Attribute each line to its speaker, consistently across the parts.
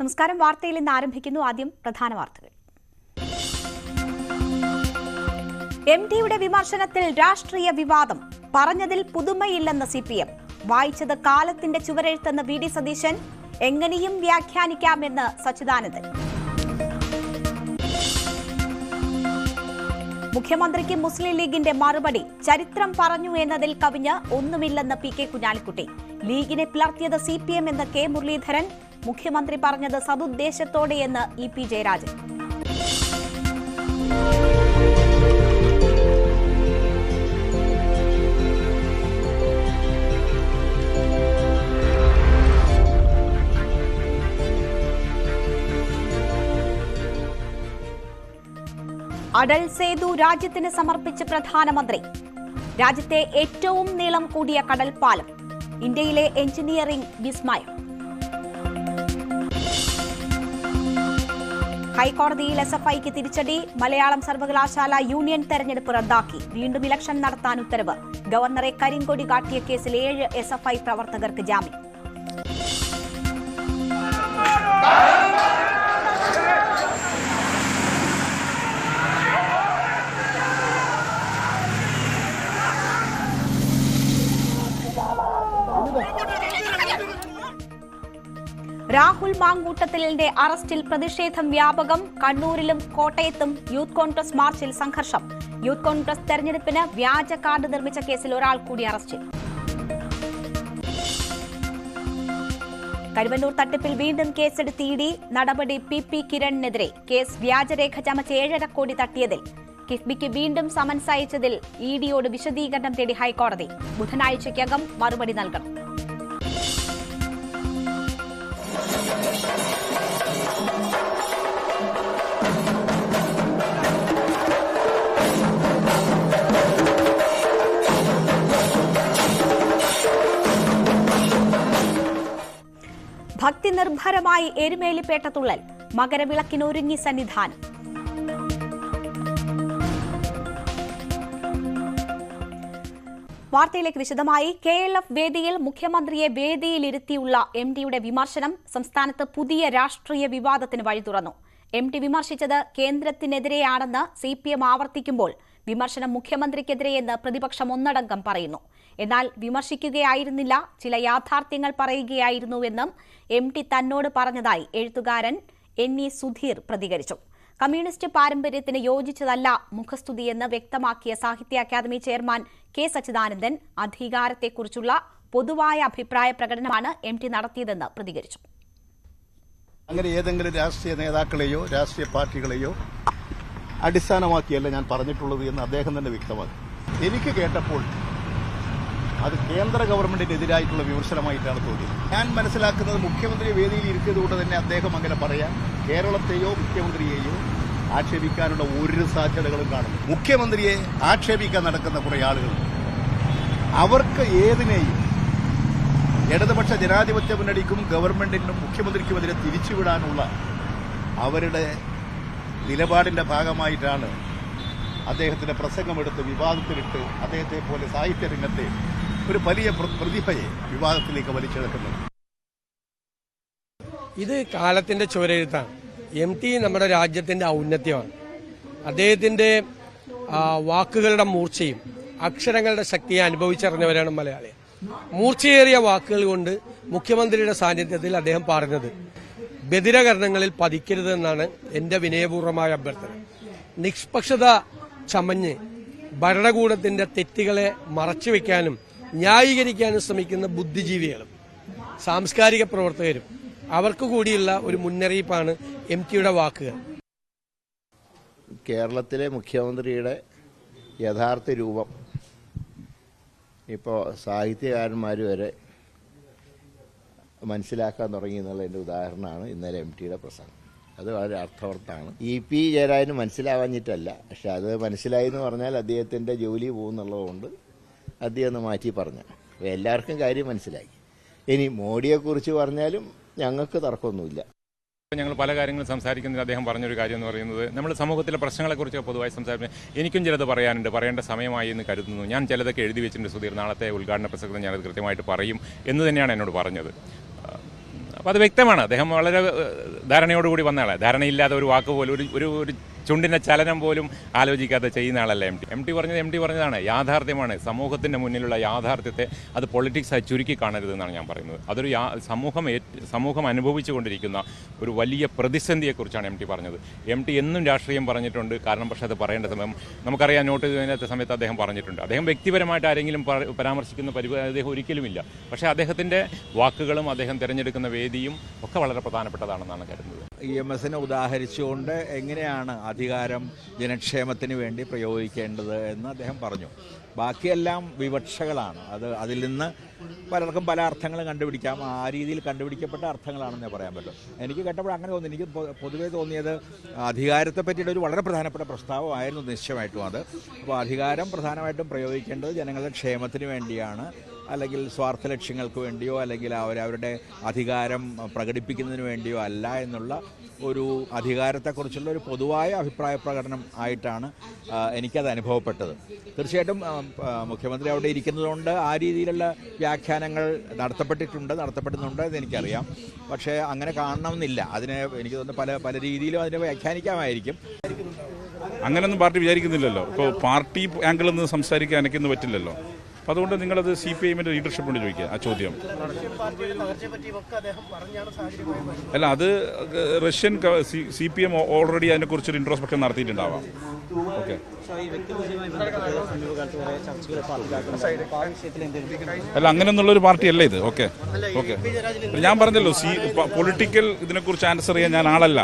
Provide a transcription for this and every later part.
Speaker 1: നമസ്കാരം. വാർത്തയിൽ ഇന്ന് ആരംഭിക്കുന്നു ആദ്യം പ്രധാന വാർത്തകൾ. എം ഡിയുടെ വിമർശനത്തിൽ രാഷ്ട്രീയ വിവാദം. പറഞ്ഞതിൽ പുതുമയില്ലെന്ന് സി പി എം വായിച്ചത് കാലത്തിന്റെ ചുവരെഴുത്തെന്ന് വി ഡി സതീശൻ. എങ്ങനെയും വ്യാഖ്യാനിക്കാമെന്ന് സച്ചിദാനന്ദൻ. മുഖ്യമന്ത്രിക്ക് മുസ്ലിം ലീഗിന്റെ മറുപടി ചരിത്രം പറഞ്ഞു എന്നതിൽ കവിഞ്ഞ് ഒന്നുമില്ലെന്ന് പി കെ കുഞ്ഞാലിക്കുട്ടി. ലീഗിനെ പിളർത്തിയത് സി പി എം എന്ന് കെ മുരളീധരൻ. മുഖ്യമന്ത്രി പറഞ്ഞത് സതുദ്ദേശത്തോടെയെന്ന് ഇ പി ജയരാജൻ. അടൽ സേതു രാജ്യത്തിന് സമർപ്പിച്ച് പ്രധാനമന്ത്രി. രാജ്യത്തെ ഏറ്റവും നീളം കൂടിയ കടൽപ്പാലം. ഇന്ത്യയിലെ എഞ്ചിനീയറിംഗ് വിസ്മയം. ഹൈക്കോടതിയിൽ എസ് എഫ് ഐക്ക് തിരിച്ചടി മലയാളം സർവകലാശാല യൂണിയൻ തെരഞ്ഞെടുപ്പ് റദ്ദാക്കി. വീണ്ടും ഇലക്ഷൻ നടത്താൻ ഉത്തരവ്. ഗവർണറെ കരിങ്കൊടി കാട്ടിയ കേസിൽ ഏഴ് എസ് എഫ് ഐ പ്രവർത്തകർക്ക് ജാമ്യം. രാഹുൽ മാങ്കൂട്ടത്തിലിന്റെ അറസ്റ്റിൽ പ്രതിഷേധം വ്യാപകം. കണ്ണൂരിലും കോട്ടയത്തും യൂത്ത് കോൺഗ്രസ് മാർച്ചിൽ സംഘർഷം. യൂത്ത് കോൺഗ്രസ് തെരഞ്ഞെടുപ്പിന് വ്യാജ കാർഡ് നിർമ്മിച്ച കേസിൽ ഒരാൾ കൂടി അറസ്റ്റിൽ കരുവന്നൂർ തട്ടിപ്പിൽ വീണ്ടും കേസെടുത്ത് ഇ ഡി. നടപടി പി പി കിരണിനെതിരെ കേസ് വ്യാജരേഖ ചമച്ച് ഏഴര കോടി തട്ടിയതിൽ. കിഫ്ബിക്ക് വീണ്ടും സമൻസ് അയച്ചതിൽ ഇ ഡിയോട് വിശദീകരണം തേടി ഹൈക്കോടതി. ബുധനാഴ്ചയ്ക്കകം മറുപടി നൽകണം. ഭക്തി നിർഭരമായി എരുമേലിപ്പേട്ട തുള്ളൽ മകരവിളക്കിനൊരുങ്ങി സന്നിധാനം. വാർത്തയിലേക്ക് വിശദമായി കെ എൽ എഫ് വേദിയിൽ മുഖ്യമന്ത്രിയെ വേദിയിലിരുത്തിയുള്ള എം ഡിയുടെ വിമർശനം സംസ്ഥാനത്ത് പുതിയ രാഷ്ട്രീയ വിവാദത്തിന് വഴി തുറന്നു. എം ടി വിമർശിച്ചത് കേന്ദ്രത്തിനെതിരെയാണെന്ന് സി പി എം ആവർത്തിക്കുമ്പോൾ വിമർശനം മുഖ്യമന്ത്രിക്കെതിരെയെന്ന് പ്രതിപക്ഷം ഒന്നടങ്കം പറയുന്നു. എന്നാൽ വിമർശിക്കുകയായിരുന്നില്ല. ചില യാഥാർത്ഥ്യങ്ങൾ പറയുകയായിരുന്നുവെന്നും എം ടി തന്നോട് പറഞ്ഞതായി എഴുത്തുകാരൻ എൻ ഇ സുധീർ പ്രതികരിച്ചു. കമ്മ്യൂണിസ്റ്റ് പാരമ്പര്യത്തിന് യോജിച്ചതല്ല മുഖസ്തുതിയെന്ന് വ്യക്തമാക്കിയ സാഹിത്യ അക്കാദമി ചെയർമാൻ കെ സച്ചിദാനന്ദൻ അധികാരത്തെക്കുറിച്ചുള്ള പൊതുവായ അഭിപ്രായ പ്രകടനമാണ് എം ടി നടത്തിയതെന്ന് പ്രതികരിച്ചു.
Speaker 2: അങ്ങനെ ഏതെങ്കിലും രാഷ്ട്രീയ നേതാക്കളെയോ രാഷ്ട്രീയ പാർട്ടികളെയോ അടിസ്ഥാനമാക്കിയല്ല ഞാൻ പറഞ്ഞിട്ടുള്ളത് എന്ന് അദ്ദേഹം തന്നെ വ്യക്തമാക്കി. എനിക്ക് കേട്ടപ്പോൾ അത് കേന്ദ്ര ഗവൺമെന്റിനെതിരായിട്ടുള്ള വിമർശനമായിട്ടാണ് തോന്നിയത്. ഞാൻ മനസ്സിലാക്കുന്നത് മുഖ്യമന്ത്രി വേദിയിൽ ഇരിക്കുന്നത് കൊണ്ട് തന്നെ അദ്ദേഹം അങ്ങനെ പറയാം. കേരളത്തെയോ മുഖ്യമന്ത്രിയെയോ ആക്ഷേപിക്കാനുള്ള ഒരു സാധ്യതകളും കാണുന്നു മുഖ്യമന്ത്രിയെ ആക്ഷേപിക്കാൻ നടക്കുന്ന കുറെ ആളുകൾ അവർക്ക് ഏതിനെയും ഇടതുപക്ഷ ജനാധിപത്യ മുന്നണിക്കും ഗവൺമെന്റിനും മുഖ്യമന്ത്രിക്കുമെതിരെ തിരിച്ചുവിടാനുള്ള അവരുടെ നിലപാടിന്റെ ഭാഗമായിട്ടാണ് അദ്ദേഹത്തിന്റെ പ്രസംഗമെടുത്ത് വിവാദത്തിലിട്ട് അദ്ദേഹത്തെ പോലെ സാഹിത്യ രംഗത്തെ ഒരു വലിയ പ്ര- പ്രതിഭയെ വിവാദത്തിലേക്ക് വലിച്ചെടുക്കുന്നത്.
Speaker 3: ഇത് കാലത്തിന്റെ ചുവരെഴുത്താണ്. എം ടി നമ്മുടെ രാജ്യത്തിന്റെ ഔന്നത്യമാണ്. അദ്ദേഹത്തിന്റെ വാക്കുകളുടെ മൂർച്ചയും അക്ഷരങ്ങളുടെ ശക്തിയെ അനുഭവിച്ചറിഞ്ഞവരാണ് മലയാളി മൂർച്ചയേറിയ വാക്കുകൾ കൊണ്ട് മുഖ്യമന്ത്രിയുടെ സാന്നിധ്യത്തിൽ അദ്ദേഹം പറഞ്ഞത് ബദിരകരണങ്ങളിൽ പതിക്കരുതെന്നാണ് എന്റെ വിനയപൂർവമായ അഭ്യർത്ഥന. നിഷ്പക്ഷത ചമഞ്ഞ് ഭരണകൂടത്തിന്റെ തെറ്റുകളെ മറച്ചുവെക്കാനും ന്യായീകരിക്കാനും ശ്രമിക്കുന്ന ബുദ്ധിജീവികളും സാംസ്കാരിക പ്രവർത്തകരും അവർക്ക് കൂടിയുള്ള ഒരു മുന്നറിയിപ്പാണ് എം ടിയുടെ വാക്കുകൾ.
Speaker 4: കേരളത്തിലെ മുഖ്യമന്ത്രിയുടെ യഥാർത്ഥ രൂപം ഇപ്പോൾ സാഹിത്യകാരന്മാർ വരെ മനസ്സിലാക്കാൻ തുടങ്ങി എന്നുള്ളതിന്റെ ഉദാഹരണമാണ് ഇന്നലെ എം ടിയുടെ പ്രസംഗം. അത് വളരെ അർത്ഥവർത്താണ് ഇ പി ജയരാജന് മനസ്സിലാവാഞ്ഞിട്ടല്ല. പക്ഷെ അത് മനസ്സിലായി എന്ന് പറഞ്ഞാൽ അദ്ദേഹത്തിന്റെ ജോലി പോകുന്നുള്ളതുകൊണ്ട് അദ്ദേഹം മാറ്റി പറഞ്ഞു. അപ്പോൾ എല്ലാവർക്കും കാര്യം മനസ്സിലായി. ഇനി മോഡിയെക്കുറിച്ച് പറഞ്ഞാലും ഞങ്ങൾക്ക് തർക്കമൊന്നുമില്ല.
Speaker 5: ഞങ്ങൾ പല കാര്യങ്ങളും സംസാരിക്കുന്നതിൽ അദ്ദേഹം പറഞ്ഞൊരു കാര്യം എന്ന് പറയുന്നത് നമ്മൾ സമൂഹത്തിലെ പ്രശ്നങ്ങളെക്കുറിച്ച് പൊതുവായി സംസാരിക്കുന്നത് എനിക്കും ചിലത് പറയാനുണ്ട്. പറയേണ്ട സമയമായി എന്ന് കരുതുന്നു. ഞാൻ ചിലതൊക്കെ എഴുതി വെച്ചിട്ടുണ്ട് സുധീർ. നാളത്തെ ഉദ്ഘാടന പ്രസംഗത്തിൽ ഞാനത് കൃത്യമായിട്ട് പറയും എന്ന് തന്നെയാണ് എന്നോട് പറഞ്ഞത്. അപ്പോൾ അത് വ്യക്തമാണ്. അദ്ദേഹം വളരെ ധാരണയോടുകൂടി വന്നയാളെ ധാരണയില്ലാതെ ഒരു വാക്ക് പോലും ഒരു ഒരു ചുണ്ടിന്റെ ചലനം പോലും ആലോചിക്കാതെ ചെയ്യുന്ന ആളല്ല എം ടി. എം ടി പറഞ്ഞത് എം ടി പറഞ്ഞതാണ്. യാഥാർത്ഥ്യമാണ്. സമൂഹത്തിന്റെ മുന്നിലുള്ള യാഥാർത്ഥ്യത്തെ അത് പൊളിറ്റിക്സായി ചുരുക്കി കാണരുതെന്നാണ് ഞാൻ പറയുന്നത്. അതൊരു സമൂഹം സമൂഹം അനുഭവിച്ചു കൊണ്ടിരിക്കുന്ന ഒരു വലിയ പ്രതിസന്ധിയെക്കുറിച്ചാണ് എം ടി പറഞ്ഞത്. എം ടി എന്നും രാഷ്ട്രീയം പറഞ്ഞിട്ടുണ്ട്. കാരണം പക്ഷേ അത് പറയേണ്ട സമയം നമുക്കറിയാം നോട്ട് ചെയ്യുന്നതിനകത്ത് സമയത്ത് അദ്ദേഹം പറഞ്ഞിട്ടുണ്ട്. അദ്ദേഹം വ്യക്തിപരമായിട്ട് ആരെങ്കിലും പരാമർശിക്കുന്ന പരിപാടി അദ്ദേഹം ഒരിക്കലുമില്ല. പക്ഷേ അദ്ദേഹത്തിന്റെ വാക്കുകളും അദ്ദേഹം തിരഞ്ഞെടുക്കുന്ന വേദിയും ഒക്കെ വളരെ പ്രധാനപ്പെട്ടതാണെന്നാണ് കരുതുന്നത്.
Speaker 6: ഇ എം എസിനെ ഉദാഹരിച്ചുകൊണ്ട് എങ്ങനെയാണ് അധികാരം ജനക്ഷേമത്തിന് വേണ്ടി പ്രയോഗിക്കേണ്ടത് എന്ന് അദ്ദേഹം പറഞ്ഞു. ബാക്കിയെല്ലാം വിവക്ഷകളാണ്. അത് അതിൽ നിന്ന് പലർക്കും പല അർത്ഥങ്ങളും കണ്ടുപിടിക്കാം. ആ രീതിയിൽ കണ്ടുപിടിക്കപ്പെട്ട അർത്ഥങ്ങളാണെന്നേ പറയാൻ പറ്റും. എനിക്ക് കേട്ടപ്പോൾ അങ്ങനെ തോന്നി. എനിക്ക് പൊതുവേ തോന്നിയത് അധികാരത്തെ പറ്റിയിട്ട് ഒരു വളരെ പ്രധാനപ്പെട്ട പ്രസ്താവമായിരുന്നു നിശ്ചയമായിട്ടും അത്. അപ്പോൾ അധികാരം പ്രധാനമായിട്ടും പ്രയോഗിക്കേണ്ടത് ജനങ്ങളുടെ ക്ഷേമത്തിന് വേണ്ടിയാണ്. അല്ലെങ്കിൽ സ്വാർത്ഥ ലക്ഷ്യങ്ങൾക്ക് വേണ്ടിയോ അല്ലെങ്കിൽ അവരവരുടെ അധികാരം പ്രകടിപ്പിക്കുന്നതിന് വേണ്ടിയോ അല്ല എന്നുള്ള ഒരു അധികാരത്തെക്കുറിച്ചുള്ള ഒരു പൊതുവായ അഭിപ്രായ പ്രകടനം ആയിട്ടാണ് എനിക്കത് അനുഭവപ്പെട്ടത്. തീർച്ചയായിട്ടും മുഖ്യമന്ത്രി അവിടെ ഇരിക്കുന്നതുകൊണ്ട് ആ രീതിയിലുള്ള വ്യാഖ്യാനങ്ങൾ നടത്തപ്പെട്ടിട്ടുണ്ട് നടത്തപ്പെടുന്നുണ്ട് എന്ന് എനിക്കറിയാം. പക്ഷേ അങ്ങനെ കാണണമെന്നില്ല. അതിനെ എനിക്ക് തോന്നുന്നു പല പല രീതിയിലും അതിനെ വ്യാഖ്യാനിക്കാമായിരിക്കും.
Speaker 7: അങ്ങനെയൊന്നും പാർട്ടി വിചാരിക്കുന്നില്ലല്ലോ. ഇപ്പോൾ പാർട്ടി ആംഗിളിൽ നിന്ന് സംസാരിക്കാൻ എനിക്കൊന്നും പറ്റില്ലല്ലോ. അപ്പോൾ അതുകൊണ്ട് നിങ്ങളത് സി പി ഐഎമ്മിന്റെ ലീഡർഷിപ്പിനോട് ചോദിക്കുക ആ ചോദ്യം. അല്ല അത് Russian C P M already അതിനെക്കുറിച്ചൊരു introspection നടത്തിയിട്ടുണ്ടാവാം. ഓക്കെ അല്ല അങ്ങനെയൊന്നുള്ളൊരു പാർട്ടി അല്ല ഇത് ഓക്കെ ഓക്കെ ഞാൻ പറഞ്ഞല്ലോ സി പൊളിറ്റിക്കൽ ഇതിനെക്കുറിച്ച് ആൻസർ ചെയ്യാൻ ഞാൻ ആളല്ല.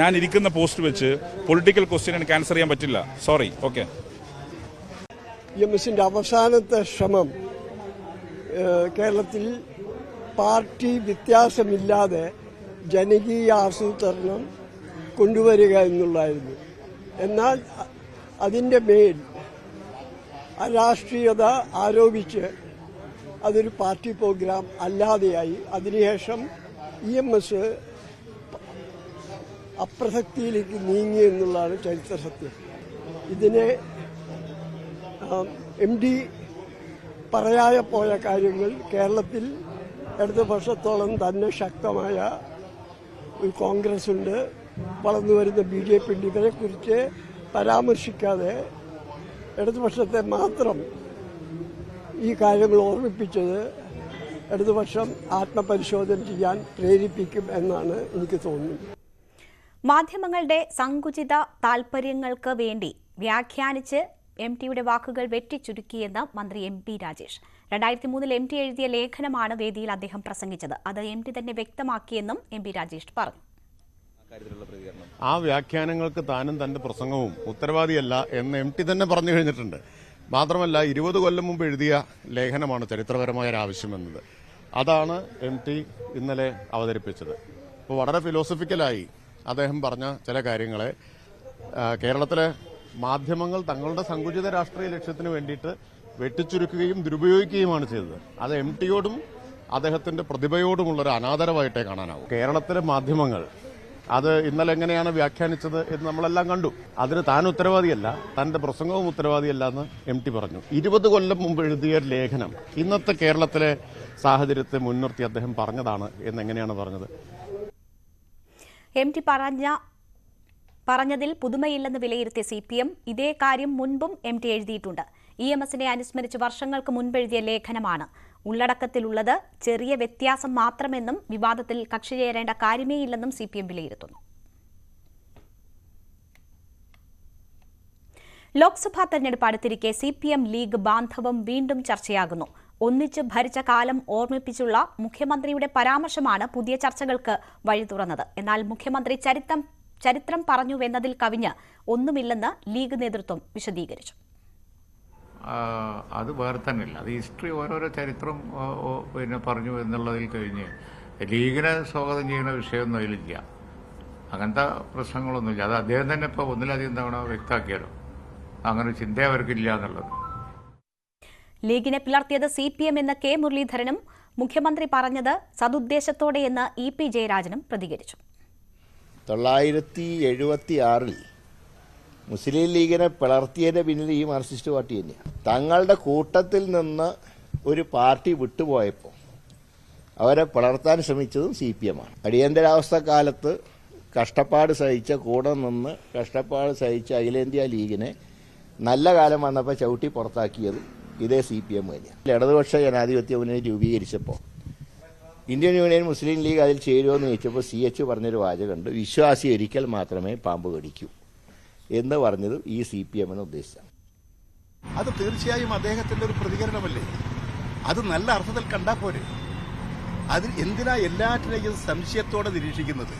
Speaker 7: ഞാൻ ഇരിക്കുന്ന പോസ്റ്റ് വെച്ച് പൊളിറ്റിക്കൽ ക്വസ്റ്റ്യൻ എനിക്ക് ആൻസർ ചെയ്യാൻ പറ്റില്ല. സോറി ഓക്കെ
Speaker 8: എം എസിന്റെ അവസാനത്തെ ശ്രമം കേരളത്തിൽ പാർട്ടി വ്യത്യാസമില്ലാതെ ജനകീയ ആസൂത്രണം കൊണ്ടുവരിക എന്നുള്ളായിരുന്നു എന്നാൽ അതിന്റെ മേൽ അരാഷ്ട്രീയത ആരോപിച്ച് അതൊരു പാർട്ടി പ്രോഗ്രാം അല്ലാതെയായി. അതിനുശേഷം ഇ എം എസ് അപ്രസക്തിയിലേക്ക് നീങ്ങി എന്നുള്ളതാണ് ചരിത്ര സത്യം. ഇതിനെ എം ഡി പറയാതെ പോയ കാര്യങ്ങൾ കേരളത്തിൽ ഇടതുപക്ഷത്തോളം തന്നെ ശക്തമായ ഒരു കോൺഗ്രസ് ഉണ്ട് വളർന്നു വരുന്ന ബി ജെ പി ഉണ്ട്. ഇവരെക്കുറിച്ച് പരാമർശിക്കാതെ ഇടതുപക്ഷത്തെ മാത്രം ഈ കാര്യങ്ങൾ ഓർമ്മിപ്പിച്ചത് ഇടതുപക്ഷം ആത്മപരിശോധന ചെയ്യാൻ പ്രേരിപ്പിക്കും എന്നാണ് എനിക്ക് തോന്നുന്നത്.
Speaker 1: മാധ്യമങ്ങളുടെ സങ്കുചിത താൽപര്യങ്ങൾക്ക് വേണ്ടി വ്യാഖ്യാനിച്ച് എം ടിയുടെ വാക്കുകൾ വെട്ടിച്ചുരുക്കിയെന്ന് മന്ത്രി എം പി രാജേഷ്. രണ്ടായിരത്തി മൂന്നിൽ എം ടി എഴുതിയ ലേഖനമാണ് വേദിയിൽ അദ്ദേഹം പ്രസംഗിച്ചത്. അത് എം ടി തന്നെ വ്യക്തമാക്കിയെന്നും എം പി രാജേഷ് പറഞ്ഞു.
Speaker 9: ആ വ്യാഖ്യാനങ്ങൾക്ക് താനും തന്റെ പ്രസംഗവും ഉത്തരവാദിയല്ല എന്ന് എം ടി തന്നെ പറഞ്ഞു കഴിഞ്ഞിട്ടുണ്ട്. മാത്രമല്ല ഇരുപത് കൊല്ലം മുമ്പ് എഴുതിയ ലേഖനമാണ് ചരിത്രപരമായ ഒരു ആവശ്യമെന്നത് അതാണ് എം ടി ഇന്നലെ അവതരിപ്പിച്ചത്. അപ്പോൾ വളരെ ഫിലോസഫിക്കലായി അദ്ദേഹം പറഞ്ഞ ചില കാര്യങ്ങളെ കേരളത്തിലെ മാധ്യമങ്ങൾ തങ്ങളുടെ സങ്കുചിത രാഷ്ട്രീയ ലക്ഷ്യത്തിന് വേണ്ടിയിട്ട് വെട്ടിച്ചുരുക്കുകയും ദുരുപയോഗിക്കുകയുമാണ് ചെയ്തത്. അത് എം ടിയോടും അദ്ദേഹത്തിന്റെ പ്രതിഭയോടുമുള്ള ഒരു അനാദരവായിട്ടേ കാണാനാവും. കേരളത്തിലെ മാധ്യമങ്ങൾ അത് ഇന്നലെ എങ്ങനെയാണ് വ്യാഖ്യാനിച്ചത് എന്ന് നമ്മളെല്ലാം കണ്ടു. അതിന് താൻ ഉത്തരവാദിയല്ല തന്റെ പ്രസംഗവും ഉത്തരവാദിയല്ല എന്ന് എം ടി പറഞ്ഞു. ഇരുപത് കൊല്ലം മുമ്പ് എഴുതിയ ലേഖനം ഇന്നത്തെ കേരളത്തിലെ സാഹചര്യത്തെ മുൻനിർത്തി അദ്ദേഹം പറഞ്ഞതാണ് എന്നെങ്ങനെയാണ് പറഞ്ഞത്?
Speaker 1: എം ടി പറഞ്ഞ പറഞ്ഞതിൽ പുതുമയില്ലെന്ന് വിലയിരുത്തിയ സി പി എം ഇതേ കാര്യം മുൻപും എം ടി എഴുതിയിട്ടുണ്ട്. ഇ എം എസിനെ അനുസ്മരിച്ച് വർഷങ്ങൾക്ക് മുൻപെഴുതിയ ലേഖനമാണ്. ഉള്ളടക്കത്തിലുള്ളത് ചെറിയ വ്യത്യാസം മാത്രമെന്നും വിവാദത്തിൽ കക്ഷി ചേരേണ്ട കാര്യമേയില്ലെന്നും സി പി എം വിലയിരുത്തുന്നു. ലോക്സഭാ തെരഞ്ഞെടുപ്പ് അടുത്തിരിക്കെ സി പി എം ലീഗ് ബാന്ധവം വീണ്ടും ചർച്ചയാകുന്നു. ഒന്നിച്ച് ഭരിച്ച കാലം ഓർമ്മിപ്പിച്ചുള്ള മുഖ്യമന്ത്രിയുടെ പരാമർശമാണ് പുതിയ ചർച്ചകൾക്ക് വഴി തുറന്നത് എന്നാൽ മുഖ്യമന്ത്രി ചരിത്രം ചരിത്രം പറഞ്ഞുവെന്നതിൽ കവിഞ്ഞ് ഒന്നുമില്ലെന്ന് ലീഗ് നേതൃത്വം വിശദീകരിച്ചു.
Speaker 10: അത് വേറെ തന്നെയല്ല. അത് ഹിസ്റ്ററി ഓരോരോ ചരിത്രം പിന്നെ പറഞ്ഞു എന്നുള്ളതിൽ കഴിഞ്ഞ് ലീഗിനെ സ്വാഗതം ചെയ്യുന്ന വിഷയമൊന്നും അതിലില്ല. അങ്ങനത്തെ പ്രശ്നങ്ങളൊന്നുമില്ല. അത് അദ്ദേഹം തന്നെ ഇപ്പോൾ ഒന്നിലധികം തവണ വ്യക്തമാക്കിയാലോ? അങ്ങനെ ചിന്ത അവർക്കില്ല എന്നുള്ളത്.
Speaker 1: ലീഗിനെ പിളർത്തിയത് സി പി എം എന്ന കെ മുരളീധരനും മുഖ്യമന്ത്രി പറഞ്ഞത് സതുദ്ദേശത്തോടെയെന്ന് ഇ പി ജയരാജനും പ്രതികരിച്ചു.
Speaker 4: തൊള്ളായിരത്തി എഴുപത്തി ആറിൽ മുസ്ലിം ലീഗിനെ പിളർത്തിയതിന്റെ പിന്നിൽ ഈ മാർക്സിസ്റ്റ് പാർട്ടി തന്നെയാണ് തങ്ങളുടെ കൂട്ടത്തിൽ നിന്ന് ഒരു പാർട്ടി വിട്ടുപോയപ്പോൾ അവരെ പിളർത്താൻ ശ്രമിച്ചതും സി പി എമ്മാണ് അടിയന്തരാവസ്ഥ കാലത്ത് കഷ്ടപ്പാട് സഹിച്ച കൂടെ നിന്ന് കഷ്ടപ്പാട് സഹിച്ച അഖിലേന്ത്യാ ലീഗിനെ നല്ല കാലം വന്നപ്പോൾ ചവിട്ടി പുറത്താക്കിയത് ഇതേ സി പി എം തന്നെയാണ് ഇടതുപക്ഷ ജനാധിപത്യ മുന്നണി രൂപീകരിച്ചപ്പോൾ ഇന്ത്യൻ യൂണിയൻ മുസ്ലിം ലീഗ് അതിൽ ചേരുമെന്ന് ചോദിച്ചപ്പോൾ സി എച്ച് പറഞ്ഞൊരു വാചകമുണ്ട് വിശ്വാസി ഒരിക്കൽ മാത്രമേ പാമ്പ് കടിക്കൂ എന്ന് പറഞ്ഞത് ഈ സി പി എമ്മിനെ ഉദ്ദേശിച്ചാണ്.
Speaker 2: അത് തീർച്ചയായും അദ്ദേഹത്തിന്റെ ഒരു പ്രതികരണമല്ലേ? അത് നല്ല അർത്ഥത്തിൽ കണ്ടാ പോരെ. അതിൽ എന്തിനാ എല്ലാറ്റിനെയും സംശയത്തോടെ നിരീക്ഷിക്കുന്നത്?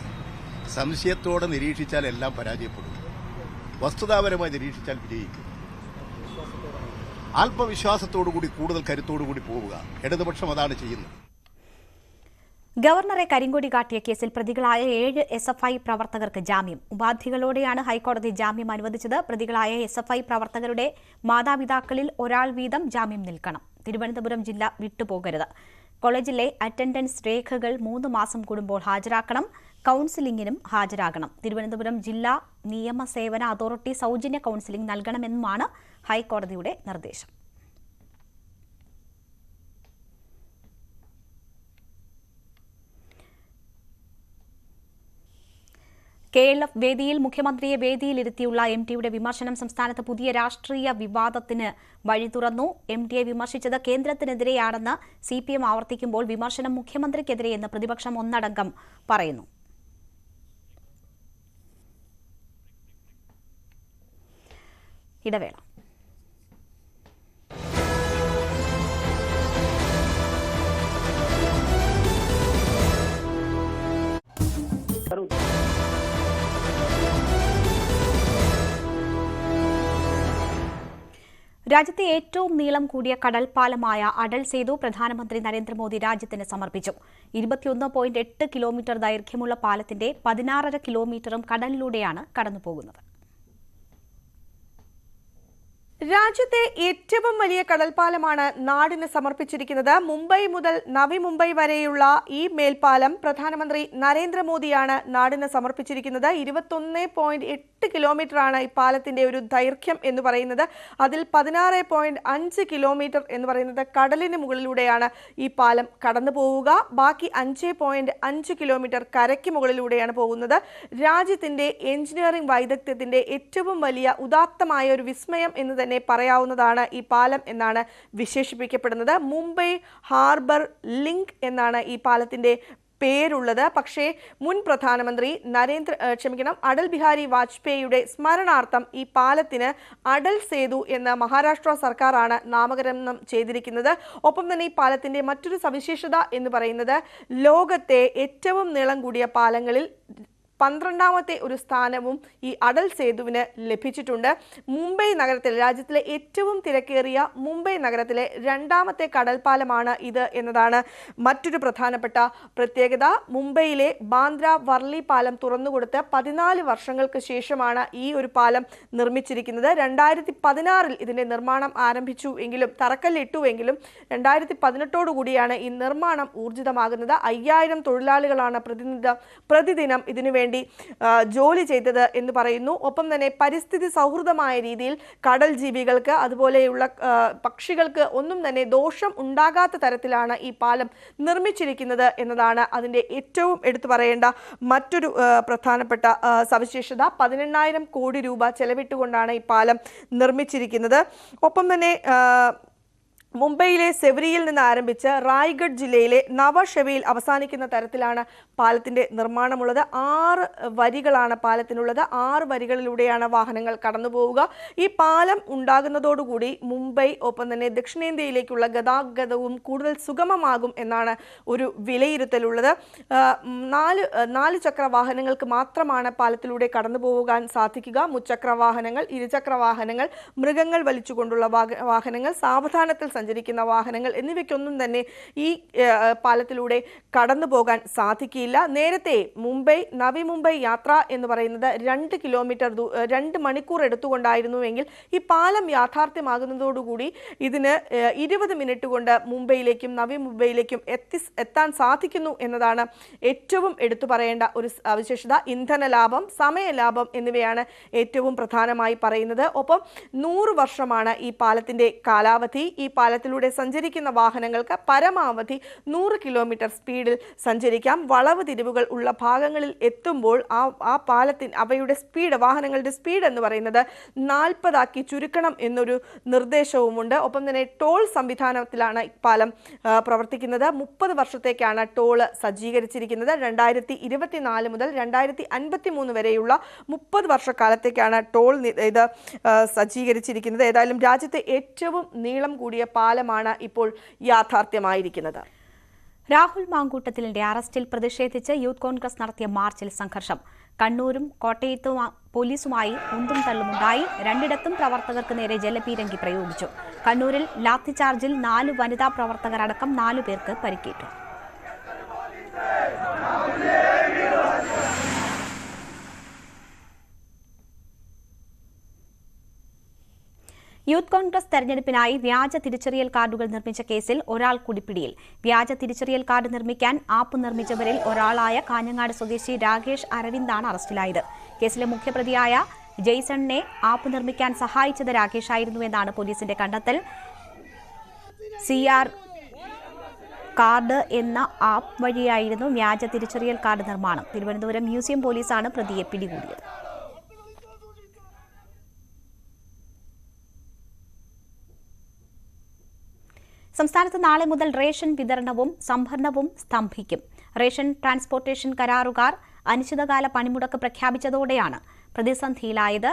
Speaker 2: സംശയത്തോടെ നിരീക്ഷിച്ചാൽ എല്ലാം പരാജയപ്പെടും. വസ്തുതാപരമായി നിരീക്ഷിച്ചാൽ വിജയിക്കും. ആത്മവിശ്വാസത്തോടുകൂടി കൂടുതൽ കരുത്തോടുകൂടി പോവുക. ഇടതുപക്ഷം അതാണ് ചെയ്യുന്നത്.
Speaker 1: ഗവർണറെ കരിങ്കൊടി കാട്ടിയ കേസിൽ പ്രതികളായ ഏഴ് എസ് എഫ് ഐ പ്രവർത്തകർക്ക് ജാമ്യം. ഉപാധികളോടെയാണ് ഹൈക്കോടതി ജാമ്യം അനുവദിച്ചത്. പ്രതികളായ എസ് എഫ് ഐ പ്രവർത്തകരുടെ മാതാപിതാക്കളിൽ ഒരാൾ വീതം ജാമ്യം നിൽക്കണം. തിരുവനന്തപുരം ജില്ല വിട്ടുപോകരുത്. കോളേജിലെ അറ്റൻഡൻസ് രേഖകൾ മൂന്ന് മാസം കൂടുമ്പോൾ ഹാജരാക്കണം. കൌൺസിലിംഗിനും ഹാജരാകണം. തിരുവനന്തപുരം ജില്ലാ നിയമസേവന അതോറിറ്റി സൗജന്യ കൌൺസിലിംഗ് നൽകണമെന്നുമാണ് ഹൈക്കോടതിയുടെ നിർദ്ദേശം. കെ എൽ എഫ് വേദിയിൽ മുഖ്യമന്ത്രിയെ വേദിയിലിരുത്തിയുള്ള എം ടിയുടെ വിമർശനം സംസ്ഥാനത്ത് പുതിയ രാഷ്ട്രീയ വിവാദത്തിന് വഴി തുറന്നു. എം ടിയെ വിമർശിച്ചത് കേന്ദ്രത്തിനെതിരെയാണെന്ന് സി പി എം ആവർത്തിക്കുമ്പോൾ വിമർശനം മുഖ്യമന്ത്രിക്കെതിരെയെന്ന് പ്രതിപക്ഷം ഒന്നടങ്കം പറയുന്നു. ഇടവേള. രാജ്യത്തെ ഏറ്റവും നീളം കൂടിയ കടൽപ്പാലമായ അടൽ സേതു പ്രധാനമന്ത്രി നരേന്ദ്രമോദി രാജ്യത്തിന് സമർപ്പിച്ചു. ഇരുപത്തിയൊന്ന് പോയിന്റ് എട്ട് കിലോമീറ്റർ ദൈർഘ്യമുള്ള പാലത്തിന്റെ പതിനാറര കിലോമീറ്ററും കടലിലൂടെയാണ് കടന്നുപോകുന്നത്.
Speaker 11: രാജ്യത്തെ ഏറ്റവും വലിയ കടൽപ്പാലമാണ് നാടിന് സമർപ്പിച്ചിരിക്കുന്നത്. മുംബൈ മുതൽ നവി മുംബൈ വരെയുള്ള ഈ മേൽപ്പാലം പ്രധാനമന്ത്രി നരേന്ദ്രമോദിയാണ് നാടിന് സമർപ്പിച്ചിരിക്കുന്നത്. ഇരുപത്തൊന്ന് പോയിന്റ് എട്ട് കിലോമീറ്റർ ആണ് ഈ പാലത്തിന്റെ ഒരു ദൈർഘ്യം എന്ന് പറയുന്നത്. അതിൽ പതിനാറ് പോയിന്റ് അഞ്ച് കിലോമീറ്റർ എന്ന് പറയുന്നത് കടലിന് മുകളിലൂടെയാണ് ഈ പാലം കടന്നു പോവുക. ബാക്കി അഞ്ച് പോയിന്റ് അഞ്ച് കിലോമീറ്റർ കരയ്ക്ക് മുകളിലൂടെയാണ് പോകുന്നത്. രാജ്യത്തിന്റെ എഞ്ചിനീയറിംഗ് വൈദഗ്ധ്യത്തിന്റെ ഏറ്റവും വലിയ ഉദാത്തമായ ഒരു വിസ്മയം എന്ന് തന്നെ പറയാവുന്നതാണ് ഈ പാലം എന്നാണ് വിശേഷിപ്പിക്കപ്പെടുന്നത്. മുംബൈ ഹാർബർ ലിങ്ക് എന്നാണ് ഈ പാലത്തിന്റെ പേരുള്ളത്. പക്ഷേ മുൻ പ്രധാനമന്ത്രി നരേന്ദ്ര ക്ഷമിക്കണം അടൽ ബിഹാരി വാജ്പേയിയുടെ സ്മരണാർത്ഥം ഈ പാലത്തിന് അടൽ സേതു എന്ന മഹാരാഷ്ട്ര സർക്കാരാണ് നാമകരണം ചെയ്തിരിക്കുന്നത്. ഒപ്പം തന്നെ ഈ പാലത്തിന്റെ മറ്റൊരു സവിശേഷത എന്ന് പറയുന്നത് ലോകത്തെ ഏറ്റവും നീളം കൂടിയ പാലങ്ങളിൽ പന്ത്രണ്ടാമത്തെ ഒരു സ്ഥാനവും ഈ അടൽ സേതുവിന് ലഭിച്ചിട്ടുണ്ട്. മുംബൈ നഗരത്തിൽ രാജ്യത്തിലെ ഏറ്റവും തിരക്കേറിയ മുംബൈ നഗരത്തിലെ രണ്ടാമത്തെ കടൽപ്പാലമാണ് ഇത് എന്നതാണ് മറ്റൊരു പ്രധാനപ്പെട്ട പ്രത്യേകത. മുംബൈയിലെ ബാന്ദ്ര വർലി പാലം തുറന്നുകൊടുത്ത് പതിനാല് വർഷങ്ങൾക്ക് ശേഷമാണ് ഈ ഒരു പാലം നിർമ്മിച്ചിരിക്കുന്നത്. രണ്ടായിരത്തി പതിനാറിൽ ഇതിന്റെ നിർമ്മാണം ആരംഭിച്ചു എങ്കിലും തറക്കല്ലിട്ടുവെങ്കിലും രണ്ടായിരത്തി പതിനെട്ടോടു കൂടിയാണ് ഈ നിർമ്മാണം ഊർജിതമാകുന്നത്. അയ്യായിരം തൊഴിലാളികളാണ് പ്രതിനിധ പ്രതിദിനം ഇതിനു വേണ്ടി ജോലി ചെയ്തത് എന്ന് പറയുന്നു. ഒപ്പം തന്നെ പരിസ്ഥിതി സൗഹൃദമായ രീതിയിൽ കടൽ ജീവികൾക്ക് അതുപോലെയുള്ള പക്ഷികൾക്ക് ഒന്നും തന്നെ ദോഷം ഉണ്ടാകാത്ത തരത്തിലാണ് ഈ പാലം നിർമ്മിച്ചിരിക്കുന്നത് എന്നതാണ് അതിന്റെ ഏറ്റവും എടുത്തു പറയേണ്ട മറ്റൊരു പ്രധാനപ്പെട്ട സവിശേഷത. പതിനെണ്ണായിരം കോടി രൂപ ചെലവിട്ടുകൊണ്ടാണ് ഈ പാലം നിർമ്മിച്ചിരിക്കുന്നത്. ഒപ്പം തന്നെ മുംബൈയിലെ സെവരിയിൽ നിന്ന് ആരംഭിച്ച് റായ്ഗഡ് ജില്ലയിലെ നവഷെവയിൽ അവസാനിക്കുന്ന തരത്തിലാണ് പാലത്തിന്റെ നിർമ്മാണമുള്ളത്. ആറ് വരികളാണ് പാലത്തിനുള്ളത്. ആറ് വരികളിലൂടെയാണ് വാഹനങ്ങൾ കടന്നുപോവുക. ഈ പാലം ഉണ്ടാകുന്നതോടുകൂടി മുംബൈ ഒപ്പം തന്നെ ദക്ഷിണേന്ത്യയിലേക്കുള്ള ഗതാഗതവും കൂടുതൽ സുഗമമാകും എന്നാണ് ഒരു വിലയിരുത്തലുള്ളത്. നാല് നാല് ചക്ര വാഹനങ്ങൾക്ക് മാത്രമാണ് പാലത്തിലൂടെ കടന്നു പോകാൻ സാധിക്കുക. മുച്ചക്ര വാഹനങ്ങൾ ഇരുചക്ര വാഹനങ്ങൾ മൃഗങ്ങൾ വലിച്ചുകൊണ്ടുള്ള വാഹനങ്ങൾ സാവധാനത്തിൽ സഞ്ചരിക്കുന്ന വാഹനങ്ങൾ എന്നിവയ്ക്കൊന്നും തന്നെ ഈ പാലത്തിലൂടെ കടന്നു പോകാൻ സാധിക്കില്ല. നേരത്തെ മുംബൈ നവി മുംബൈ യാത്ര എന്ന് പറയുന്നത് രണ്ട് കിലോമീറ്റർ രണ്ട് മണിക്കൂർ എടുത്തുകൊണ്ടായിരുന്നുവെങ്കിൽ ഈ പാലം യാഥാർത്ഥ്യമാകുന്നതോടുകൂടി ഇതിന് ഇരുപത് മിനിറ്റ് കൊണ്ട് മുംബൈയിലേക്കും നവി മുംബൈയിലേക്കും എത്തി എത്താൻ സാധിക്കുന്നു എന്നതാണ് ഏറ്റവും എടുത്തു പറയേണ്ട ഒരു സവിശേഷത ഇന്ധന ലാഭം സമയ ലാഭം എന്നിവയാണ് ഏറ്റവും പ്രധാനമായി പറയുന്നത്. ഒപ്പം നൂറ് വർഷമാണ് ഈ പാലത്തിന്റെ കാലാവധി. ഈ പാലം പാലത്തിലൂടെ സഞ്ചരിക്കുന്ന വാഹനങ്ങൾക്ക് പരമാവധി നൂറ് കിലോമീറ്റർ സ്പീഡിൽ സഞ്ചരിക്കാം. വളവ് തിരിവുകൾ ഉള്ള ഭാഗങ്ങളിൽ എത്തുമ്പോൾ ആ ആ പാലത്തിന് അവയുടെ സ്പീഡ് വാഹനങ്ങളുടെ സ്പീഡ് എന്ന് പറയുന്നത് നാൽപ്പതാക്കി ചുരുക്കണം എന്നൊരു നിർദ്ദേശവുമുണ്ട്. ഒപ്പം തന്നെ ടോൾ സംവിധാനത്തിലാണ് പാലം പ്രവർത്തിക്കുന്നത്. മുപ്പത് വർഷത്തേക്കാണ് ടോൾ സജ്ജീകരിച്ചിരിക്കുന്നത്. രണ്ടായിരത്തി ഇരുപത്തിനാല് മുതൽ രണ്ടായിരത്തി അൻപത്തി മൂന്ന് വരെയുള്ള മുപ്പത് വർഷക്കാലത്തേക്കാണ് ടോൾ ഇത് സജ്ജീകരിച്ചിരിക്കുന്നത്. ഏതായാലും രാജ്യത്തെ ഏറ്റവും നീളം കൂടിയ പാലമാണ് ഇപ്പോൾ യാഥാർത്ഥ്യമായിരിക്കുന്നത്.
Speaker 1: രാഹുൽ മാങ്കൂട്ടത്തിലിന്റെ അറസ്റ്റിൽ പ്രതിഷേധിച്ച് യൂത്ത് കോൺഗ്രസ് നടത്തിയ മാർച്ചിൽ സംഘർഷം. കണ്ണൂരും കോട്ടയത്തും പോലീസുമായി ഉന്തും തള്ളുമുണ്ടായി. രണ്ടിടത്തും പ്രവർത്തകർക്ക് നേരെ ജലപീരങ്കി പ്രയോഗിച്ചു. കണ്ണൂരിൽ ലാത്തിചാർജിൽ നാല് വനിതാ പ്രവർത്തകരടക്കം നാലു പേർക്ക് പരിക്കേറ്റു. യൂത്ത് കോൺഗ്രസ് തെരഞ്ഞെടുപ്പിനായി വ്യാജ തിരിച്ചറിയൽ കാർഡുകൾ നിർമ്മിച്ച കേസിൽ ഒരാൾ കൂടി പിടിയിൽ വ്യാജ തിരിച്ചറിയൽ കാർഡ് നിർമ്മിക്കാൻ ആപ്പ് നിർമ്മിച്ചവരിൽ ഒരാളായ കാഞ്ഞങ്ങാട് സ്വദേശി രാകേഷ് അരവിന്ദാണ് അറസ്റ്റിലായത്. കേസിലെ മുഖ്യപ്രതിയായ ജെയ്സണിനെ ആപ്പ് നിർമ്മിക്കാൻ സഹായിച്ചത് രാകേഷായിരുന്നുവെന്നാണ് പോലീസിന്റെ കണ്ടെത്തൽ. സി ആർ കാർഡ് എന്ന ആപ്പ് വഴിയായിരുന്നു വ്യാജ തിരിച്ചറിയൽ കാർഡ് നിർമ്മാണം. തിരുവനന്തപുരം മ്യൂസിയം പോലീസാണ് പ്രതിയെ പിടികൂടിയത്. സംസ്ഥാനത്ത് നാളെ മുതൽ റേഷൻ വിതരണവും സംഭരണവും സ്തംഭിക്കും. റേഷൻ ട്രാൻസ്പോർട്ടേഷൻ കരാറുകാർ അനിശ്ചിതകാല പണിമുടക്ക് പ്രഖ്യാപിച്ചതോടെയാണ് പ്രതിസന്ധിയിലായത്.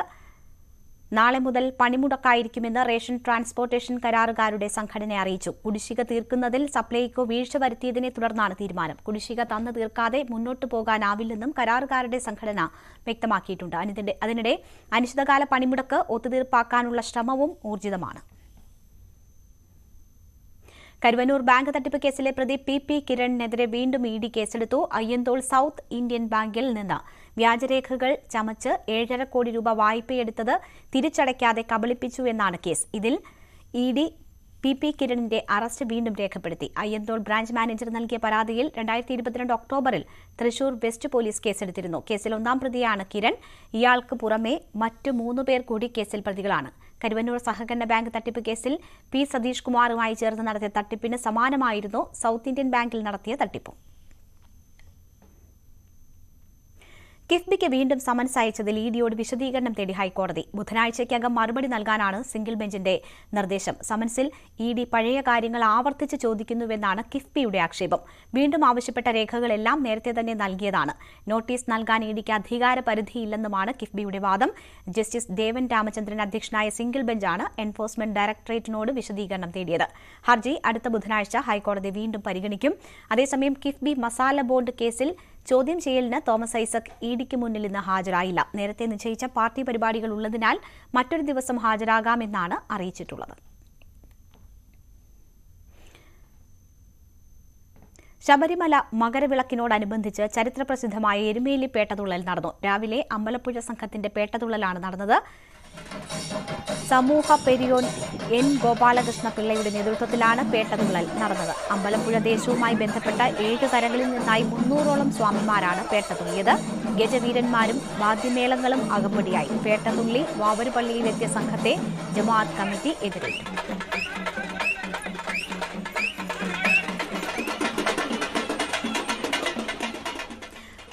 Speaker 1: നാളെ മുതൽ പണിമുടക്കായിരിക്കുമെന്ന് റേഷൻ ട്രാൻസ്പോർട്ടേഷൻ കരാറുകാരുടെ സംഘടന അറിയിച്ചു. കുടിശ്ശിക തീർക്കുന്നതിൽ സപ്ലൈകോ വീഴ്ച വരുത്തിയതിനെ തുടർന്നാണ് തീരുമാനം. കുടിശ്ശിക തന്നു തീർക്കാതെ മുന്നോട്ടു പോകാനാവില്ലെന്നും കരാറുകാരുടെ സംഘടന വ്യക്തമാക്കിയിട്ടുണ്ട്. അതിനിടെ അനിശ്ചിതകാല പണിമുടക്ക് ഒത്തുതീർപ്പാക്കാനുള്ള ശ്രമവും ഊർജിതമാണ്. കരുവന്നൂർ ബാങ്ക് തട്ടിപ്പ് കേസിലെ പ്രതി പി പി കിരണിനെതിരെ വീണ്ടും ഇ ഡി കേസെടുത്തു. അയ്യന്തോൾ സൌത്ത് ഇന്ത്യൻ ബാങ്കിൽ നിന്ന്. വ്യാജരേഖകൾ ചമച്ച് ഏഴര കോടി രൂപ വായ്പയെടുത്തത് തിരിച്ചടയ്ക്കാതെ കബളിപ്പിച്ചു എന്നാണ് കേസ്. ഇതിൽ ഇ ഡി പി പി കിരണിന്റെ അറസ്റ്റ് വീണ്ടും രേഖപ്പെടുത്തി. അയ്യന്തോൾ ബ്രാഞ്ച് മാനേജർ നൽകിയ പരാതിയിൽ രണ്ടായിരത്തി ഇരുപത്തിരണ്ട് ഒക്ടോബറിൽ തൃശൂർ വെസ്റ്റ് പോലീസ് കേസെടുത്തിരുന്നു. കേസിൽ ഒന്നാം പ്രതിയാണ് കിരൺ. ഇയാൾക്ക് പുറമെ മറ്റ് മൂന്ന് പേർ കൂടി കേസിൽ പ്രതികളാണ്. കരുവന്നൂർ സഹകരണ ബാങ്ക് തട്ടിപ്പ് കേസിൽ പി സതീഷ് കുമാറുമായി ചേർന്ന് നടത്തിയ തട്ടിപ്പിന് സമാനമായിരുന്നു സൌത്ത് ഇന്ത്യൻ ബാങ്കിൽ നടത്തിയ തട്ടിപ്പും. കിഫ്ബിക്ക് വീണ്ടും സമൻസ് അയച്ചതിൽ ഇ വിശദീകരണം തേടി ഹൈക്കോടതി. ബുധനാഴ്ചയ്ക്കകം മറുപടി നൽകാനാണ് സിംഗിൾ ബെഞ്ചിന്റെ നിർദ്ദേശം. സമൻസിൽ ഇ ഡി പഴയ കാര്യങ്ങൾ ആവർത്തിച്ച് ചോദിക്കുന്നുവെന്നാണ് കിഫ്ബിയുടെ ആക്ഷേപം. വീണ്ടും ആവശ്യപ്പെട്ട രേഖകളെല്ലാം നേരത്തെ തന്നെ നൽകിയതാണ്. നോട്ടീസ് നൽകാൻ ഇ ഡിക്ക് അധികാര പരിധിയില്ലെന്നുമാണ് കിഫ്ബിയുടെ വാദം. ജസ്റ്റിസ് ദേവൻ രാമചന്ദ്രൻ അധ്യക്ഷനായ സിംഗിൾ ബെഞ്ചാണ് എൻഫോഴ്സ്മെന്റ് ഡയറക്ടറേറ്റിനോട് വിശദീകരണം തേടിയത്. ഹർജി അടുത്ത ബുധനാഴ്ച ഹൈക്കോടതി വീണ്ടും പരിഗണിക്കും. അതേസമയം കിഫ്ബി മസാല ബോണ്ട് കേസിൽ ചോദ്യം ചെയ്യലിന് തോമസ് ഐസക് ഇഡിക്ക് മുന്നിൽ ഇന്ന് ഹാജരായില്ല. നേരത്തെ നിശ്ചയിച്ച പാർട്ടി പരിപാടികൾ ഉള്ളതിനാൽ മറ്റൊരു ദിവസം ഹാജരാകാമെന്നാണ് അറിയിച്ചിട്ടുള്ളത്. ശബരിമല മകരവിളക്കിനോടനുബന്ധിച്ച് ചരിത്രപ്രസിദ്ധമായ എരുമേലി പേട്ടതുള്ളൽ നടന്നു. രാവിലെ അമ്പലപ്പുഴ സംഘത്തിന്റെ പേട്ടതുള്ളലാണ് നടന്നത്. സമൂഹ പെരിയോൻ എൻ ഗോപാലകൃഷ്ണ പിള്ളയുടെ നേതൃത്വത്തിലാണ് പേട്ടതുള്ളൽ നടന്നത്. അമ്പലപ്പുഴ ദേശവുമായി ബന്ധപ്പെട്ട ഏഴ് കരകളിൽ നിന്നായി മുന്നൂറോളം സ്വാമിമാരാണ് പേട്ടതുള്ളിയത്. ഗജവീരന്മാരും വാദ്യമേളങ്ങളും അകമ്പടിയായി. പേട്ടതുള്ളി വാവരുപള്ളിയിലെത്തിയ സംഘത്തെ ജമാഅത്ത് കമ്മിറ്റി എതിരേറ്റു.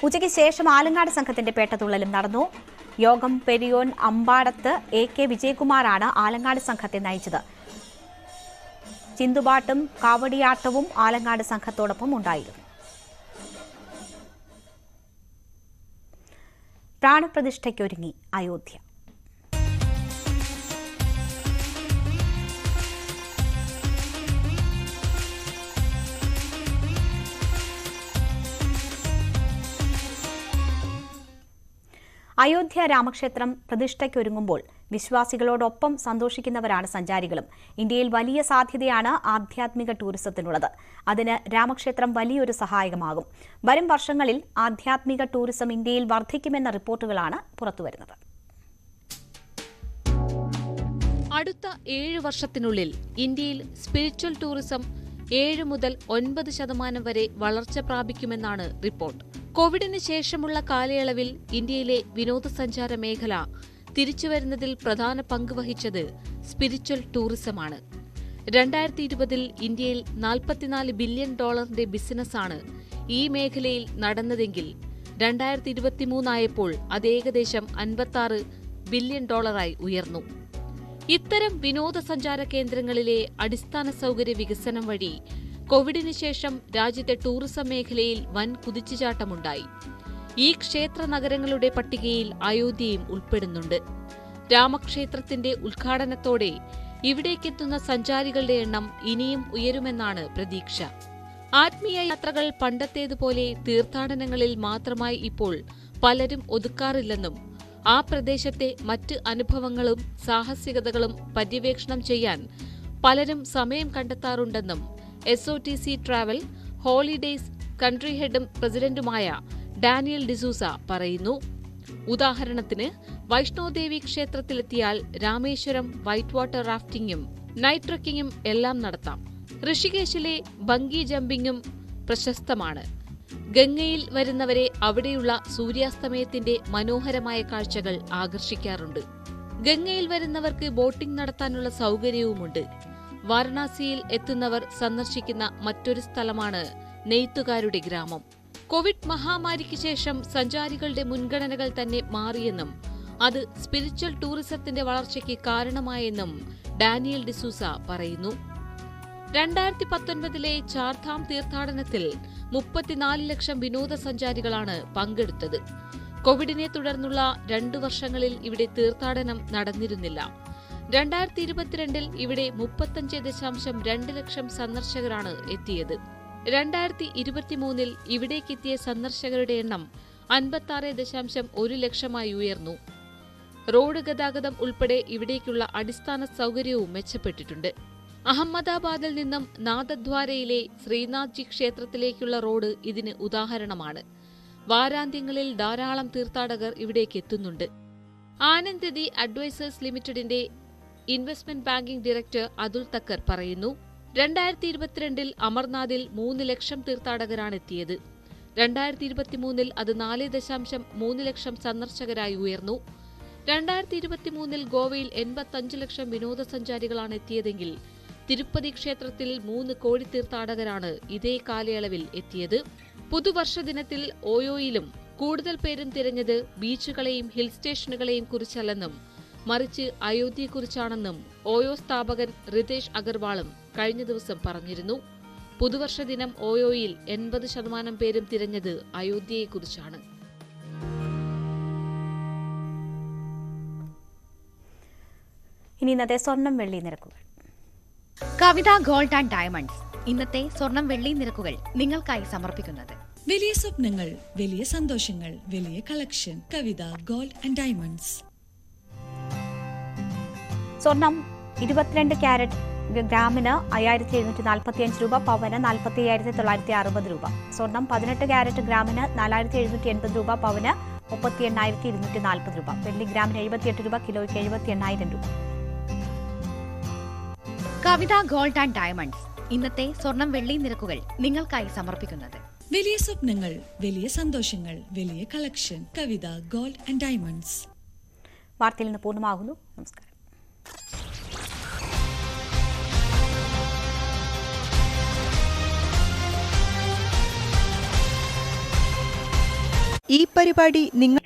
Speaker 1: ഉച്ചയ്ക്ക് ശേഷം ആലങ്ങാട് സംഘത്തിന്റെ പേട്ടതുള്ളലും നടന്നു. യോഗം പെരിയോൻ അമ്പാടത്ത് എ കെ വിജയകുമാറാണ് ആലങ്ങാട് സംഘത്തെ നയിച്ചത്. ചിന്തുപാട്ടും കാവടിയാട്ടവും ആലങ്ങാട് സംഘത്തോടൊപ്പം ഉണ്ടായിരുന്നു. പ്രാണപ്രതിഷ്ഠയ്ക്കൊരുങ്ങി അയോധ്യ. അയോധ്യ രാമക്ഷേത്രം പ്രതിഷ്ഠയ്ക്കൊരുങ്ങുമ്പോൾ വിശ്വാസികളോടൊപ്പം സന്തോഷിക്കുന്നവരാണ് സഞ്ചാരികളും. ഇന്ത്യയിൽ വലിയ സാധ്യതയാണ് ആധ്യാത്മിക ടൂറിസത്തിനുള്ളത്. അതിന് രാമക്ഷേത്രം വലിയൊരു സഹായകമാകും. വരും വർഷങ്ങളിൽ ആധ്യാത്മിക ടൂറിസം ഇന്ത്യയിൽ വർദ്ധിക്കുമെന്ന റിപ്പോർട്ടുകളാണ് പുറത്തുവരുന്നത്.
Speaker 12: അടുത്ത ഏഴ് വർഷത്തിനുള്ളിൽ ഇന്ത്യയിൽ സ്പിരിച്വൽ ടൂറിസം ഏഴ് മുതൽ ഒൻപത് ശതമാനം വരെ വളർച്ച പ്രാപിക്കുമെന്നാണ് റിപ്പോർട്ട്. കോവിഡിന് ശേഷമുള്ള കാലയളവിൽ ഇന്ത്യയിലെ വിനോദസഞ്ചാര മേഖല തിരിച്ചുവരുന്നതിൽ പ്രധാന പങ്ക് വഹിച്ചത് സ്പിരിച്വൽ ടൂറിസമാണ് രണ്ടായിരത്തി ഇരുപതിൽ ഇന്ത്യയിൽ നാൽപ്പത്തിനാല് ബില്യൺ ഡോളറിന്റെ ബിസിനസ്സാണ് ഈ മേഖലയിൽ നടന്നതെങ്കിൽ രണ്ടായിരത്തി ഇരുപത്തിമൂന്നായപ്പോൾ അത് ഏകദേശം അൻപത്തി ബില്യൺ ഡോളറായി ഉയർന്നു. ഇത്തരം വിനോദസഞ്ചാര കേന്ദ്രങ്ങളിലെ അടിസ്ഥാന സൗകര്യ വികസനം വഴി കോവിഡിന് ശേഷം രാജ്യത്തെ ടൂറിസം മേഖലയിൽ വൻ കുതിച്ചുചാട്ടമുണ്ടായി. ഈ ക്ഷേത്ര നഗരങ്ങളുടെ പട്ടികയിൽ അയോധ്യയും ഉൾപ്പെടുന്നുണ്ട്. രാമക്ഷേത്രത്തിന്റെ ഉദ്ഘാടനത്തോടെ ഇവിടേക്കെത്തുന്ന സഞ്ചാരികളുടെ എണ്ണം ഇനിയും ഉയരുമെന്നാണ് പ്രതീക്ഷ. ആത്മീയ യാത്രകൾ പണ്ടത്തേതുപോലെ തീർത്ഥാടനങ്ങളിൽ മാത്രമായി ഇപ്പോൾ പലരും ഒതുക്കാറില്ലെന്നും ആ പ്രദേശത്തെ മറ്റ് അനുഭവങ്ങളും സാഹസികതകളും പര്യവേക്ഷണം ചെയ്യാൻ പലരും സമയം കണ്ടെത്താറുണ്ടെന്നും S O T C travel holidays country ഹെഡും പ്രസിഡന്റുമായ ഡാനിയൽ ഡിസൂസ പറയുന്നു. ഉദാഹരണത്തിന് വൈഷ്ണോദേവി ക്ഷേത്രത്തിലെത്തിയാൽ രാമേശ്വരം വൈറ്റ് വാട്ടർ റാഫ്റ്റിംഗും നൈറ്റ് ട്രക്കിങ്ങും എല്ലാം നടത്താം. ഋഷികേശിലെ ബങ്കി ജമ്പിങ്ങും പ്രശസ്തമാണ്. ഗംഗയിൽ വരുന്നവരെ അവിടെയുള്ള സൂര്യാസ്തമയത്തിന്റെ മനോഹരമായ കാഴ്ചകൾ ആകർഷിക്കാറുണ്ട്. ഗംഗയിൽ വരുന്നവർക്ക് ബോട്ടിംഗ് നടത്താനുള്ള സൗകര്യവുമുണ്ട്. വാരണാസിയിൽ എത്തുന്നവർ സന്ദർശിക്കുന്ന മറ്റൊരു സ്ഥലമാണ് നെയ്ത്തുകാരുടെ ഗ്രാമം. കോവിഡ് മഹാമാരിക്ക് ശേഷം സഞ്ചാരികളുടെ മുൻഗണനകൾ തന്നെ മാറിയെന്നും അത് സ്പിരിച്വൽ ടൂറിസത്തിന്റെ വളർച്ചയ്ക്ക് കാരണമായെന്നും ഡാനിയൽ ഡിസൂസ പറയുന്നു. രണ്ടായിരത്തി പത്തൊൻപതിലെ ചാർധാം തീർത്ഥാടനത്തിൽ മുപ്പത്തിനാല് ലക്ഷം വിനോദസഞ്ചാരികളാണ് പങ്കെടുത്തത്. കോവിഡിനെ തുടർന്നുള്ള രണ്ടു വർഷങ്ങളിൽ ഇവിടെ തീർത്ഥാടനം നടന്നിരുന്നില്ല. രണ്ടായിരത്തി ഇരുപത്തിരണ്ടിൽ ഇവിടെ മുപ്പത്തഞ്ച് ദശാംശം രണ്ട് ലക്ഷം സന്ദർശകരാണ് എത്തിയത്. രണ്ടായിരത്തി ഇരുപത്തിമൂന്നിൽ ഇവിടേക്കെത്തിയ സന്ദർശകരുടെ എണ്ണം അൻപത്തി ദശാംശം ഒരു ലക്ഷമായി ഉയർന്നു. റോഡ് ഗതാഗതം ഉൾപ്പെടെ ഇവിടേക്കുള്ള അടിസ്ഥാന സൗകര്യവും മെച്ചപ്പെട്ടിട്ടുണ്ട്. അഹമ്മദാബാദിൽ നിന്നും നാഥദ്വാരയിലെ ശ്രീനാഥ്ജി ക്ഷേത്രത്തിലേക്കുള്ള റോഡ് ഇതിന് ഉദാഹരണമാണ്. വാരാന്ത്യങ്ങളിൽ ധാരാളം തീർത്ഥാടകർ ഇവിടേക്ക് എത്തുന്നുണ്ട് ആനന്ദതി അഡ്വൈസേഴ്സ് ലിമിറ്റഡിന്റെ investment banking director Atul Thakkar പറയുന്നു രണ്ടായിരത്തി ഇരുപത്തിരണ്ടിൽ അമർനാഥിൽ മൂന്ന് ലക്ഷം തീർത്ഥാടകരാണ് എത്തിയത് രണ്ടായിരത്തി ഇരുപത്തിമൂന്നിൽ അത് നാല് ദശാംശം മൂന്ന് ലക്ഷം സന്ദർശകരായി ഉയർന്നു. രണ്ടായിരത്തി ഇരുപത്തിമൂന്നിൽ ഗോവയിൽ എൺപത്തഞ്ച് ലക്ഷം വിനോദസഞ്ചാരികളാണ് എത്തിയതെങ്കിൽ തിരുപ്പതി ക്ഷേത്രത്തിൽ മൂന്ന് കോടി തീർത്ഥാടകരാണ് ഇതേ കാലയളവിൽ എത്തിയത്. പുതുവർഷ ദിനത്തിൽ ഓയോയിലും കൂടുതൽ പേരും തിരഞ്ഞത് ബീച്ചുകളെയും ഹിൽ സ്റ്റേഷനുകളെയും കുറിച്ചല്ലെന്നും മറിച്ച് അയോധ്യയെക്കുറിച്ചാണെന്നും ഓയോ സ്ഥാപകൻ റിതേഷ് അഗർവാളും കഴിഞ്ഞ ദിവസം പറഞ്ഞിരുന്നു. പുതുവർഷ ദിനം ഓയോയിൽ എൺപത് ശതമാനം പേരും തിരഞ്ഞത് അയോധ്യയെക്കുറിച്ചാണ്.
Speaker 1: ഇനി ഇന്നത്തെ സ്വർണം വെള്ളി നിരക്കുകൾ.
Speaker 13: Kavitha gold and diamonds. ഇന്നത്തെ സ്വർണം വെള്ളി നിരക്കുകൾ നിങ്ങൾക്കായി സമർപ്പിക്കുന്നത്.
Speaker 14: വലിയ സ്വപ്നങ്ങൾ വലിയ സന്തോഷങ്ങൾ വലിയ collection Kavitha gold and diamonds.
Speaker 1: സ്വർണം ഇരുപത്തിരണ്ട് ക്യാരറ്റ് ഗ്രാമിന് അയ്യായിരത്തി എഴുന്നൂറ്റി നാൽപ്പത്തി അഞ്ച് രൂപ പവന് നാൽപ്പത്തി അയ്യായിരത്തി തൊള്ളായിരത്തി അറുപത് രൂപ. സ്വർണം പതിനെട്ട് ക്യാരറ്റ് ഗ്രാമിന് നാലായിരത്തി എഴുന്നൂറ്റി എൺപത് രൂപ പവന് മുപ്പത്തി എണ്ണായിരത്തി ഇരുന്നൂറ്റി നാൽപ്പത് രൂപ. വെള്ളി ഗ്രാമിന് എഴുപത്തിയെട്ട് രൂപ കിലോയ്ക്ക് എഴുപത്തി എണ്ണായിരം രൂപ.
Speaker 13: കവിത ഗോൾഡ് ആൻഡ് ഡയമണ്ട്സ് ഇന്നത്തെ സ്വർണം വെള്ളി നിരക്കുകൾ നിങ്ങൾക്കായി സമർപ്പിക്കുന്നത്.
Speaker 14: വലിയ സ്വപ്നങ്ങൾ വലിയ സന്തോഷങ്ങൾ വലിയ collection Kavitha gold and diamonds.
Speaker 1: വാർത്തയിൽ നിന്ന് പൂർണമാകുന്നു. നമസ്കാരം.
Speaker 15: ഈ പരിപാടി നിങ്ങൾ